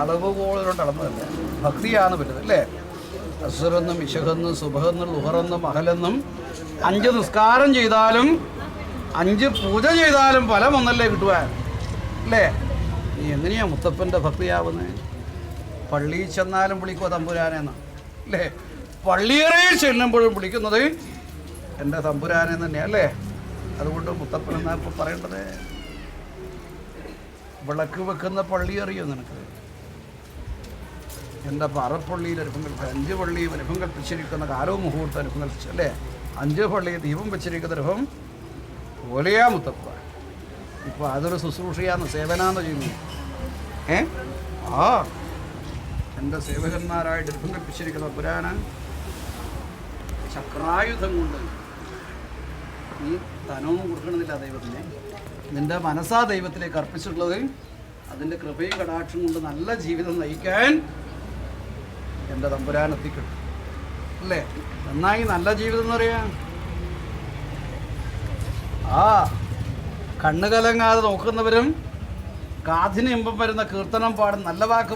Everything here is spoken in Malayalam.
അളവ് കോളുകൊണ്ട് അളന്നതല്ല. ഭക്തിയാണ് പറ്റുന്നത് അല്ലേ? അസുറെന്നും ഇഷഹെന്നും സുബഹെന്നും ലുഹറെന്നും മഹലെന്നും അഞ്ച് നിസ്കാരം ചെയ്താലും അഞ്ച് പൂജ ചെയ്താലും ഫലം ഒന്നല്ലേ കിട്ടുവാൻ അല്ലേ? നീ എങ്ങനെയാ മുത്തപ്പന്റെ ഭക്തിയാവുന്നത് പള്ളിയിൽ ചെന്നാലും വിളിക്കുക തമ്പുരാനെന്ന് അല്ലേ? പള്ളിയറയിൽ ചെല്ലുമ്പോഴും വിളിക്കുന്നത് എന്റെ തമ്പുരാനെ തന്നെയാണ് അല്ലേ? അതുകൊണ്ട് മുത്തപ്പൻ എന്നാ ഇപ്പോൾ പറയേണ്ടത്? വിളക്ക് വെക്കുന്ന പള്ളി അറിയോ നിനക്ക്? എന്താ പറപ്പള്ളിയിൽ അനുഭവം കൽപ്പിച്ച അഞ്ച് പള്ളി അനുഭവം കൽപ്പിച്ചിരിക്കുന്ന കാലവും മുഹൂർത്തം അനുഭവം കൽപ്പിച്ചു അല്ലേ? അഞ്ച് പള്ളി ദീപം വെച്ചിരിക്കുന്ന അനുഭവം പോലെയാ മുത്തപ്പ. ഇപ്പോൾ അതൊരു ശുശ്രൂഷയാന്ന് സേവനാന്ന് ചെയ്യുന്നു. ഏ? ആ. എന്റെ സേവകന്മാരായിട്ട് അനുഭവം കൽപ്പിച്ചിരിക്കുന്ന പുരാണ ചക്രായുധം കൊണ്ട് നീ ധനവും കൊടുക്കണമെന്നില്ല ദൈവത്തിന്. നിന്റെ മനസ്സാ ദൈവത്തിലേക്ക് അർപ്പിച്ചിട്ടുള്ളത് അതിന്റെ കൃപയും കടാക്ഷം കൊണ്ട് നല്ല ജീവിതം നയിക്കാൻ എന്റെ തമ്പുരാനെത്തിക്കും അല്ലേ? നന്നായി നല്ല ജീവിതം എന്ന് പറയാം. ആ കണ്ണു കലങ്ങാതെ നോക്കുന്നവരും കാതിന് ഇമ്പം വരുന്ന കീർത്തനം പാടും നല്ല വാക്ക്